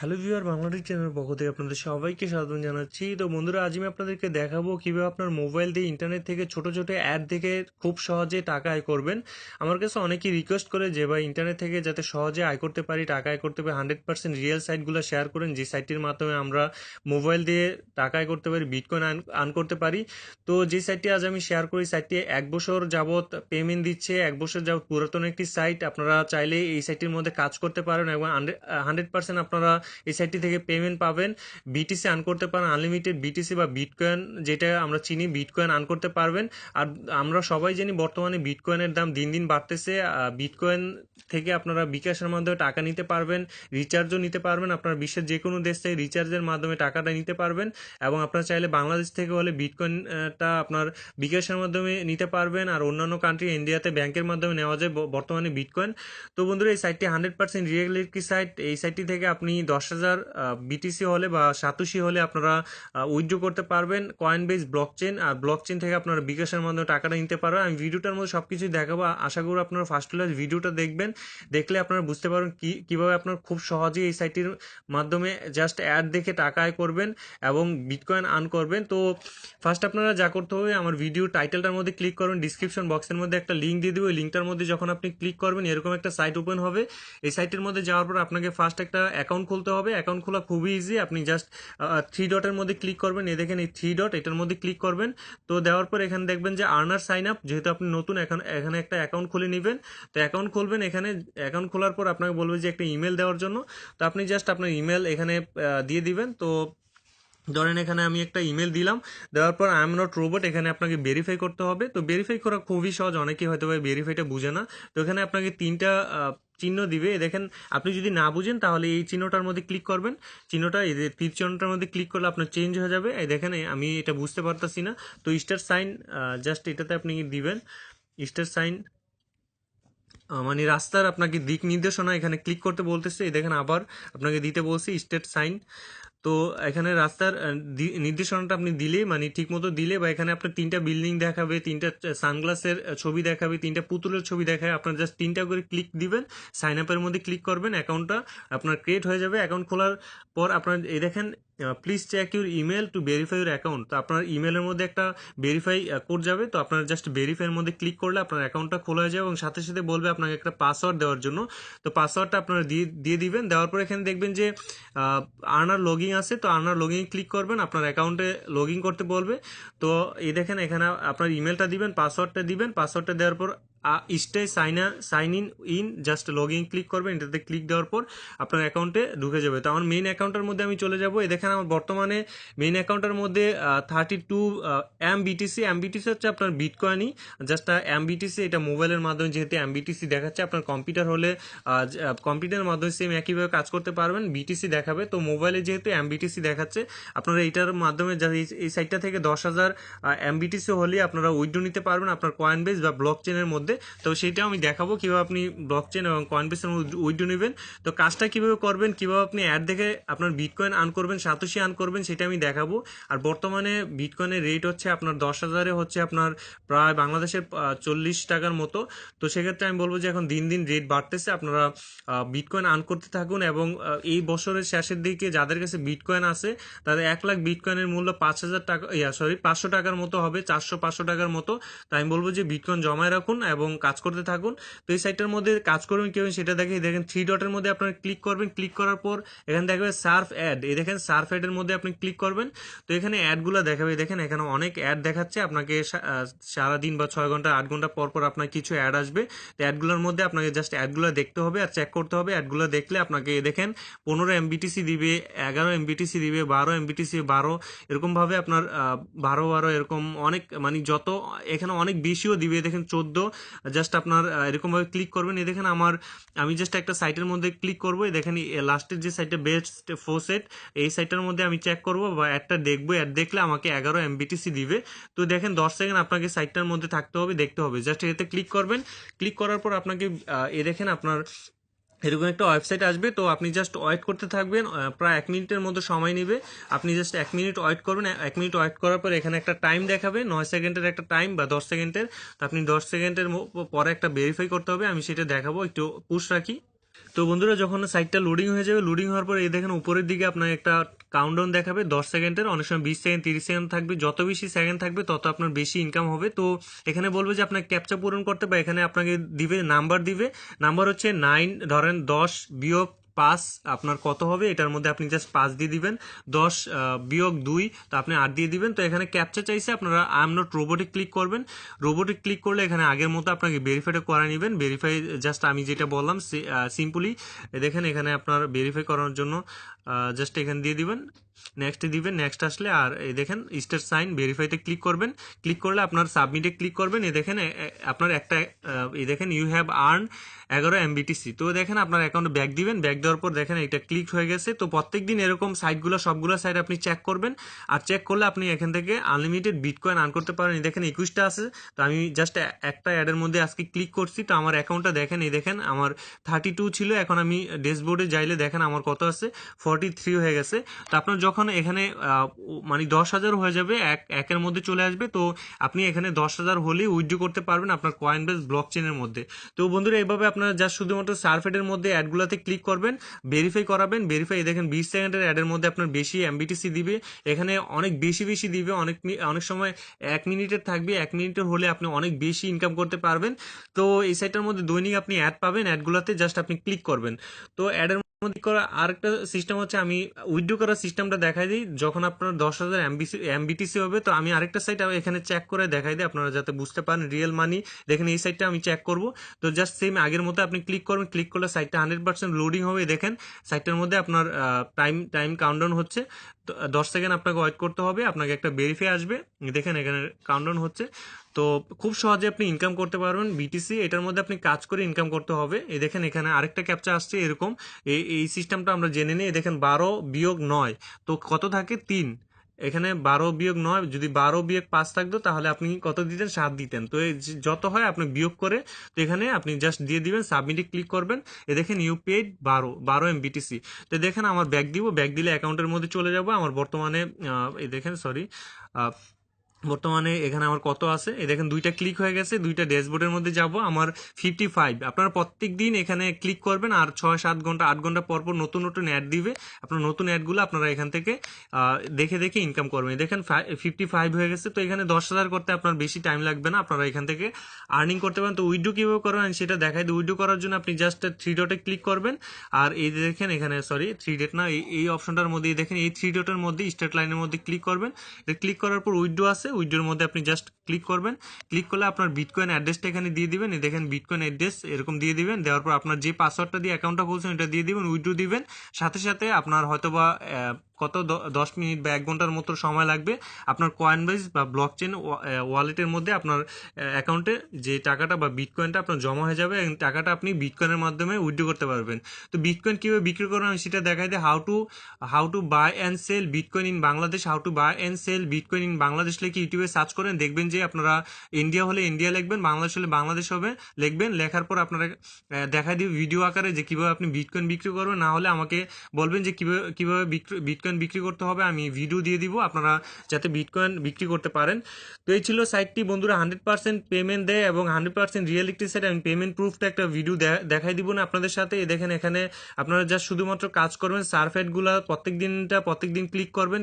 Hello viewer Bangladesh channel পক্ষ থেকে আপনাদের সবাইকে স্বাগত জানাচ্ছি। তো বন্ধুরা, আজ আমি আপনাদেরকে দেখাবো কীভাবে আপনার মোবাইল দিয়ে ইন্টারনেট থেকে ছোট ছোট অ্যাড দেখে খুব সহজে টাকা আয় করবেন। আমার কাছে অনেকেই রিকোয়েস্ট করে যে, ভাই ইন্টারনেট থেকে যাতে সহজে আয় করতে পারি, টাকা আয় করতে পারি হান্ড্রেড পার্সেন্ট রিয়েল সাইটগুলো শেয়ার করেন, যে সাইটটির মাধ্যমে আমরা মোবাইল দিয়ে টাকা আয় করতে পারি বিটকয়েন আর্ন করতে পারি। তো যে সাইটটি আজ আমি শেয়ার করি সাইটটি এক বছর যাবৎ পেমেন্ট দিচ্ছে, এক বছর যাবৎ পুরাতন একটি সাইট আপনারা চাইলে এই সাইটটির মধ্যে কাজ করতে পারেন এবং হান্ড্রেড পার্সেন্ট আপনারা এই সাইটটি থেকে পেমেন্ট পাবেন। বিটিসি আর্ন করতে পারেন আনলিমিটেড বিটিসি বা বিটকয়েন যেটা আমরা চিনি বিটকয়েন আর্ন করতে পারবেন। আর আমরা সবাই জানি বর্তমানে বিটকয়েনের দাম দিন দিন বাড়তেছে। বিটকয়েন থেকে আপনারা বিকাশের মাধ্যমে টাকা নিতে পারবেন রিচার্জও নিতে পারবেন। আপনার বিশ্বের যে কোনো দেশ থেকে রিচার্জের মাধ্যমে টাকাটা নিতে পারবেন। এবং আপনারা চাইলে বাংলাদেশ থেকে হলে বিটকয়েনটা আপনার বিকাশের মাধ্যমে নিতে পারবেন। আর অন্যান্য কান্ট্রি ইন্ডিয়াতে ব্যাংকের মাধ্যমে নেওয়া যায় বর্তমানে বিটকয়েন তো বন্ধুরা, এই সাইটটি হান্ড্রেড পার্সেন্ট রিয়েল একটি সাইট এই সাইটটি থেকে আপনি দশ হাজার বিটিসি হলে বা সাতুশি হলে আপনারা উইথড্র করতে পারবেন কয়েন বেস ব্লক চেন আর ব্লক চেন থেকে আপনারা বিকাশের মাধ্যমে টাকাটা নিতে পারবেন। আমি ভিডিওটার মধ্যে সব কিছুই দেখাবো। আশা করি আপনারা ফার্স্ট ক্লাস ভিডিওটা দেখবেন। দেখলে আপনারা বুঝতে পারবেন কি, কীভাবে আপনার খুব সহজেই এই সাইটটির মাধ্যমে জাস্ট অ্যাড দেখে টাকা আয় করবেন এবং বিটকয়েন আর্ন করবেন। তো ফার্স্ট আপনারা যা করতে হবে, আমার ভিডিও টাইটেলটার মধ্যে ক্লিক করবেন ডিসক্রিপশন বক্সের মধ্যে একটা লিঙ্ক দিয়ে দেবো। ওই লিঙ্কটার মধ্যে যখন আপনি ক্লিক করবেন, এরকম একটা সাইট ওপেন হবে। এই সাইটের মধ্যে যাওয়ার পর আপনাকে ফার্স্ট একটা অ্যাকাউন্ট খুলতে হবে অ্যাকাউন্ট খোলা খুবই ইজি আপনি জাস্ট থ্রি ডটের মধ্যে ক্লিক করবেন এ দেখেন এই থ্রি ডট এটার মধ্যে ক্লিক করবেন, তো দেওয়ার পর এখানে দেখবেন যে আর্নার সাইন আপ যেহেতু আপনি নতুন এখন, এখানে একটা অ্যাকাউন্ট খুলে নেবেন, তো অ্যাকাউন্ট খুলবেন এখানে অ্যাকাউন্ট খোলার পর আপনাকে বলবে যে একটা ইমেল দেওয়ার জন্য, তো আপনি জাস্ট আপনার ইমেল এখানে দিয়ে দিবেন, তো ধরেন এখানে আমি একটা ইমেল দিলাম, দেওয়ার পর আই এম নট রোবট এখানে আপনাকে ভেরিফাই করতে হবে। তো ভেরিফাই করা খুবই সহজ, অনেকেই হয়তো ভাই ভেরিফাইটা বুঝে না। তো এখানে আপনাকে তিনটা চিহ্ন দিবে। দেখেন, আপনি যদি না বুঝেন, তাহলে এই চিহ্নটার মধ্যে ক্লিক করবেন। চিহ্নটা, এই তীর চিহ্নটার মধ্যে ক্লিক করলে আপনার চেঞ্জ হয়ে যাবে। এই দেখেন আমি এটা বুঝতে পারতাছি না। তো স্টার সাইন জাস্ট এটাতে আপনি দিবেন। স্টার সাইন মানে রাস্তার আপনাকে দিক নির্দেশনা এখানে ক্লিক করতে বলতেছে। দেখেন, আবার আপনাকে দিতে বলছি স্টেট সাইন তো এখানে রাস্তার নির্দেশনাটা আপনি দিলে মানে ঠিক মতো দিলে বা এখানে আপনার তিনটা বিল্ডিং দেখাবে, তিনটা সানগ্লাসের ছবি দেখাবে, তিনটা পুতুলের ছবি দেখাবে, আপনার জাস্ট তিনটা করে ক্লিক দিবেন সাইন আপের মধ্যে ক্লিক করবেন অ্যাকাউন্টটা আপনার ক্রিয়েট হয়ে যাবে অ্যাকাউন্ট খোলার পর আপনার, এই দেখেন please check your email to verify your account তো আপনার ইমেলের মধ্যে একটা ভেরিফাই কোড যাবে, তো আপনার জাস্ট ভেরিফাইয়ের মধ্যে ক্লিক করলে আপনার অ্যাকাউন্টটা খোলা হয়ে যাবে এবং সাথে সাথে বলবে আপনাকে একটা পাসওয়ার্ড দেওয়ার জন্য। তো পাসওয়ার্ডটা আপনারা দিয়ে দিয়ে দিবেন, দেওয়ার পর এখানে দেখবেন যে আর্নার লগিং আছে, তো আর্নার লগিং ক্লিক করবেন, আপনার অ্যাকাউন্টে লগ করতে বলবে। তো এই দেখেন এখানে আপনার ইমেলটা দিবেন পাসওয়ার্ডটা দিবেন পাসওয়ার্ডটা দেওয়ার পর stay sign sign in in just log in click করবেন, এটাতে ক্লিক দেওয়ার পর আপনার অ্যাকাউন্টে ঢুকে যাবে। তো আমার মেইন অ্যাকাউন্টের মধ্যে আমি চলে যাব। এই দেখেন আমার বর্তমানে মেইন অ্যাকাউন্টের মধ্যে thirty two M BTC M BTC হচ্ছে আপনার বিটকয়েনই জাস্ট এম বিটিসি এটা মোবাইলের মাধ্যমে যেহেতু এম বিটিসি দেখাচ্ছে, আপনার কম্পিউটার হলে কম্পিউটারের মাধ্যমে সেম একইভাবে কাজ করতে পারবেন বিটিসি দেখাবে। তো মোবাইলে যেহেতু এম বিটিসি দেখাচ্ছে, আপনারা এইটার মাধ্যমে এই সাইটটা থেকে দশ হাজার এম বিটিসি হলে আপনারা উইড্রো নিতে পারবেন আপনার কয়েন বেস বা ব্লক চেনের মধ্যে। তো সেটা আমি দেখাবো কীভাবে আপনি ব্লক চেন এবং কয়েন বেসের মধ্যে উইড্রো নেবেন। তো কাজটা কীভাবে করবেন, কীভাবে আপনি অ্যাড দেখে আপনার বিটকয়েন আর্ন করবেন সাতোশি আর্ন করবেন, সেটা আমি দেখাবো। আর বর্তমানে বিটকয়েনের রেট হচ্ছে আপনার দশ হাজারে হচ্ছে আপনার প্রায় বাংলাদেশের চল্লিশ টাকার মতো। তো সেক্ষেত্রে আমি বলব যে এখন দিন দিন রেট বাড়তেছে। আপনারা বিটকয়েন আর্ন করতে থাকুন এবং এই বছরের শেষের দিকে যাদের কাছে বিটকয়েন আছে, তাদের এক লাখ বিটকয়েনের মূল্য পাঁচ হাজার টাকা, ইয়া সরি পাঁচশো টাকার মতো হবে, চারশো পাঁচশো টাকার মতো। তাই আমি বলব যে বিটকয়েন জমায় রাখুন এবং কাজ করতে থাকুন। তো এই সাইটটার মধ্যে কাজ করবেন কেউ সেটা দেখে, দেখেন থ্রি ডটের মধ্যে আপনার ক্লিক করবেন। ক্লিক করার পর এখানে দেখবেন সার্ফ অ্যাড এই দেখেন সার্ফ অ্যাডের মধ্যে আপনি ক্লিক করবেন। তো এখানে অ্যাডগুলো দেখাবে। দেখেন এখানে অনেক অ্যাড দেখাচ্ছে। আপনাকে সারাদিন বা ছয় ঘণ্টা, আট ঘণ্টা পর পর আপনার কিছু অ্যাড আসবে। তো অ্যাডগুলোর মধ্যে আপনাকে জাস্ট অ্যাডগুলো দেখতে হবে আর চেক করতে হবে। অ্যাডগুলো দেখলে আপনাকে দেখেন, পনেরো এমবিটিসি দিবে, এগারো এমবিটিসি দিবে, বারো এমবিটিসি বারো, এরকমভাবে আপনার বারো বারো, এরকম অনেক মানে যত, এখানে অনেক বেশিও দিবে। দেখেন চোদ্দ জাস্ট আপনার এরকমভাবে ক্লিক করবেন। এই দেখেন আমার, আমি জাস্ট একটা সাইটের মধ্যে ক্লিক করব। দেখেন লাস্টের যে সাইটটা বেস্ট ফোর সেট এই সাইটটার মধ্যে আমি চেক করব বা একটা দেখব। অ্যাড দেখলে আমাকে এগারো এমবিটিসি দিবে। তো দেখেন, দশ সেকেন্ড আপনাকে সাইটটার মধ্যে থাকতে হবে, দেখতে হবে। জাস্ট এতে ক্লিক করবেন। ক্লিক করার পর আপনাকে এ দেখেন আপনার এরকম একটা ওয়েবসাইট আসবে, তো আপনি জাস্ট ওয়েট করতে থাকবেন প্রায় এক মিনিটের মতো সময় নেবে। আপনি জাস্ট এক মিনিট ওয়েট করবেন এক মিনিট ওয়েট করার পর এখানে একটা টাইম দেখাবে, নয় সেকেন্ডের একটা টাইম বা দশ সেকেন্ডের। তো আপনি দশ সেকেন্ডের পরে একটা ভেরিফাই করতে হবে, আমি সেটা দেখাবো, একটু পুশ রাখি। তো বন্ধুরা, যখন সাইটটা লোডিং হয়ে যাবে লোডিং হওয়ার পর এই দেখেন উপরের দিকে আপনার একটা কাউন্টডাউন দেখাবে, দশ সেকেন্ডের, অনেক সময় বিশ সেকেন্ড, তিরিশ সেকেন্ড থাকবে, যত বেশি সেকেন্ড থাকবে, তত আপনার বেশি ইনকাম হবে। তো এখানে বলবে যে আপনার ক্যাপচা পূরণ করতে বা এখানে আপনাকে দিবে নাম্বার দিবে। নাম্বার হচ্ছে নাইন ধরেন দশ, বিয়োগ পাঁচ আপনার কত হবে? এটার মধ্যে আপনি জাস্ট পাঁচ দিয়ে দিবেন। দশ বিয়োগ দুই, তো আপনি আট দিয়ে দিবেন। তো এখানে ক্যাপচা চাইছে আপনারা I am not robotic click করবেন। রোবোটিক ক্লিক করলে এখানে আগের মতো আপনাকে ভেরিফাইটা করে নেবেন। ভেরিফাই জাস্ট আমি যেটা বললাম সিম্পলি দেখেন এখানে আপনার ভেরিফাই করার জন্য জাস্ট এখানে দিয়ে দিবেন। নেক্সট দিবেন নেক্সট আসলে, আর এই দেখেন স্টার সাইন ভেরিফাইতে ক্লিক করবেন। ক্লিক করলে আপনার সাবমিটে ক্লিক করবেন। এ দেখেন আপনার একটা এই দেখেন ইউ হ্যাভ আর্ন এগারো এমবিটিসি তো দেখেন, আপনার অ্যাকাউন্টে ব্যাক দিবেন। ব্যাক দেওয়ার পর দেখেন এটা ক্লিক হয়ে গেছে। তো প্রত্যেক দিন এরকম সাইটগুলো সবগুলো সাইট আপনি চেক করবেন। আর চেক করলে আপনি এখান থেকে আনলিমিটেড বিটকয়েন আর্ন করতে পারেন। এই দেখেন একুশটা আছে। তো আমি জাস্ট একটা অ্যাডের মধ্যে আজকে ক্লিক করছি। তো আমার অ্যাকাউন্টটা দেখেন, এই দেখেন আমার থার্টি টু ছিল। এখন আমি ড্যাশবোর্ডে যাইলে দেখেন আমার কত আছে? ফর্টি থ্রি হয়ে গেছে। তো আপনার যখন এখানে মানে দশ হাজার হয়ে যাবে, এক, একের মধ্যে চলে আসবে। তো আপনি এখানে দশ হাজার হলেই উইথড্র করতে পারবেন আপনার কয়েন বেস ব্লক চেনের মধ্যে। তো বন্ধুরা এইভাবে আপনারা জাস্ট শুধুমাত্র সার্ফেটের মধ্যে অ্যাডগুলোতে ক্লিক করবেন। ভেরিফাই করাবেন ভেরিফাই দেখেন বিশ সেকেন্ডের অ্যাডের মধ্যে আপনার বেশি এমবিটিসি দিবে, এখানে অনেক বেশি বেশি দিবে, অনেক অনেক সময় এক মিনিটের থাকবে, এক মিনিটের হলে আপনি অনেক বেশি ইনকাম করতে পারবেন। তো এই সাইটটার মধ্যে দৈনিক আপনি অ্যাড পাবেন অ্যাডগুলোতে জাস্ট আপনি ক্লিক করবেন। তো অ্যাডের মধ্যে করা আরেকটা সিস্টেম হচ্ছে আমি উইথড্রো করার সিস্টেমটা দেখাই দিই। যখন আপনার দশ হাজার এমবিসি এমবিটিসি হবে, তো আমি আরেকটা সাইট এখানে চেক করে দেখাই দিই, আপনারা যাতে বুঝতে পারেন রিয়েল মানি দেখেন এই সাইটটা আমি চেক করব। তো জাস্ট সেম আগের মতো আপনি ক্লিক করবেন ক্লিক করলে সাইটটা হান্ড্রেড পার্সেন্ট লোডিং হবে। দেখেন সাইটটার মধ্যে আপনার টাইম টাইম কাউন্টডাউন হচ্ছে। দশ সেকেন্ড আপনাকে ওয়েট করতে হবে, আপনাকে একটা ভেরিফাই আসবে। দেখেন এখানে কাউন্টডাউন হচ্ছে। তো খুব সহজে আপনি ইনকাম করতে পারবেন। বিটিসি এটার মধ্যে আপনি কাজ করে ইনকাম করতে হবে। এই দেখেন এখানে আরেকটা ক্যাপচা আসছে এরকম। এই এই সিস্টেমটা আমরা জেনে নিই। দেখেন বারো বিয়োগ নয়। তো কত থাকে? তিন। এখানে বারো বিয়োগ নয়, যদি বারো বিয়োগ পাঁচ থাকতো, তাহলে আপনি কত দিতেন? সাত দিতেন। তো এই যত হয়, আপনি বিয়োগ করে, তো এখানে আপনি জাস্ট দিয়ে দিবেন সাবমিটে ক্লিক করবেন। এ দেখেন ইউ পেড বারো বারো এম বিটিসি তো দেখেন, আমার ব্যাগ দিব ব্যাগ দিলে অ্যাকাউন্টের মধ্যে চলে যাব। আমার বর্তমানে এ দেখেন সরি বর্তমানে এখানে আমার কত আছে? এই দেখেন দুইটা ক্লিক হয়ে গেছে, দুইটা ড্যাশবোর্ডের মধ্যে যাব। আমার ফিফটি ফাইভ আপনারা প্রত্যেক দিন এখানে ক্লিক করবেন আর ছয়, সাত ঘণ্টা, আট ঘণ্টা পর পর নতুন নতুন অ্যাড দিবে। আপনার নতুন অ্যাডগুলো আপনারা এখান থেকে দেখে দেখে ইনকাম করবেন। দেখেন ফিফটি ফাইভ হয়ে গেছে। তো এখানে দশ হাজার করতে আপনার বেশি টাইম লাগবে না। আপনারা এখান থেকে আর্নিং করতে পারেন। তো উইডো কীভাবে করবেন সেটা দেখাই দিই উইডো করার জন্য আপনি জাস্ট থ্রি ডটে ক্লিক করবেন। আর এই দেখেন এখানে সরি থ্রি ডেট না, এই এই অপশনটার মধ্যে দেখেন এই থ্রি ডটের মধ্যে স্টেট লাইনের মধ্যে ক্লিক করবেন। ক্লিক করার পর উইডো আছে। উইডোর মধ্যে আপনি জাস্ট ক্লিক করবেন। ক্লিক করলে আপনার বিটকয়েন অ্যাড্রেসটা এখানে দিয়ে দিবেন। দেখেন বিটকয়েন অ্যাড্রেস এরকম দিয়ে দিবেন। দেওয়ার পর আপনার যে পাসওয়ার্ডটা দিয়ে অ্যাকাউন্টটা খুলছেন এটা দিয়ে দিবেন, উইড্রো দিবেন। সাথে সাথে আপনার হয়তোবা কত দশ মিনিট বা এক ঘণ্টার মতো সময় লাগবে আপনার কয়েন বেস বা ব্লক চেন ওয়ালেটের মধ্যে আপনার অ্যাকাউন্টে যে টাকাটা বা বিটকয়েনটা আপনার জমা হয়ে যাবে এবং টাকাটা আপনি বিটকয়েনের মাধ্যমে উইথড্র করতে পারবেন। তো বিটকয়েন কীভাবে বিক্রি করবেন আমি সেটা দেখাই দিই how to how to buy and sell bitcoin in Bangladesh how to buy and sell bitcoin in Bangladesh লিখে ইউটিউবে সার্চ করেন, দেখবেন যে আপনারা ইন্ডিয়া হলে ইন্ডিয়া লিখবেন বাংলাদেশ হলে বাংলাদেশ হবে, লিখবেন, লেখার পর আপনারা দেখাই দিই ভিডিও আকারে যে কীভাবে আপনি বিটকয়েন বিক্রি করবেন, না হলে আমাকে বলবেন যে কীভাবে কীভাবে বিক্রি- বিটকয়েন বিক্রি করতে হবে, আমি ভিডিও দিয়ে দিব, আপনারা যাতে বিটকয়েন বিক্রি করতে পারেন। তো এই ছিল সাইটটি বন্ধুরা হান্ড্রেড পার্সেন্ট পেমেন্ট দেয় এবং হান্ড্রেড পার্সেন্ট রিয়েলিটি সাইট আমি পেমেন্ট প্রুফটা একটা ভিডিও দেখাই দিব না আপনাদের সাথে। দেখেন এখানে আপনারা যা শুধুমাত্র কাজ করবেন সার্ফেটগুলো প্রত্যেক দিনটা প্রত্যেক দিন ক্লিক করবেন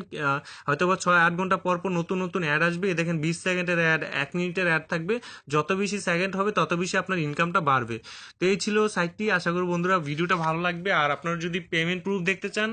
হয়তো বা ছয় আট ঘণ্টা পর পর নতুন নতুন অ্যাড আসবে। দেখেন বিশ সেকেন্ডের অ্যাড এক মিনিটের অ্যাড থাকবে। যত বেশি সেকেন্ড হবে, তত বেশি আপনার ইনকামটা বাড়বে। তো এই ছিল সাইটটি আশা করি বন্ধুরা ভিডিওটা ভালো লাগবে। আর আপনারা যদি পেমেন্ট প্রুফ দেখতে চান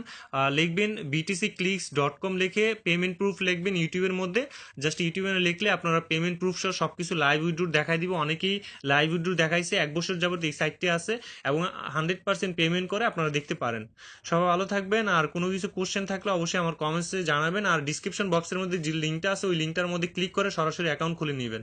লিখবেন লিখবেন বিটিসি ক্লিক্স ডট কম লিখে পেমেন্ট প্রুফ লিখবেন ইউটিউবের মধ্যে। জাস্ট ইউটিউবে লিখলে আপনারা পেমেন্ট প্রুফ সহ সব কিছু লাইভ উইড্রো দেখাই দিব। অনেকেই লাইভ উইড্রো দেখাইছে, এক বছর যাবত এই সাইটটি আছে এবং হান্ড্রেড পার্সেন্ট পেমেন্ট করে আপনারা দেখতে পারেন। সবাই ভালো থাকবেন। আর কোনো কিছু কোশ্চেন থাকলে অবশ্যই আমার কমেন্টসে জানাবেন। আর ডিসক্রিপশন বক্সের মধ্যে যে লিঙ্কটা আছে, ওই লিঙ্কটার মধ্যে ক্লিক করে সরাসরি অ্যাকাউন্ট খুলে নেবেন।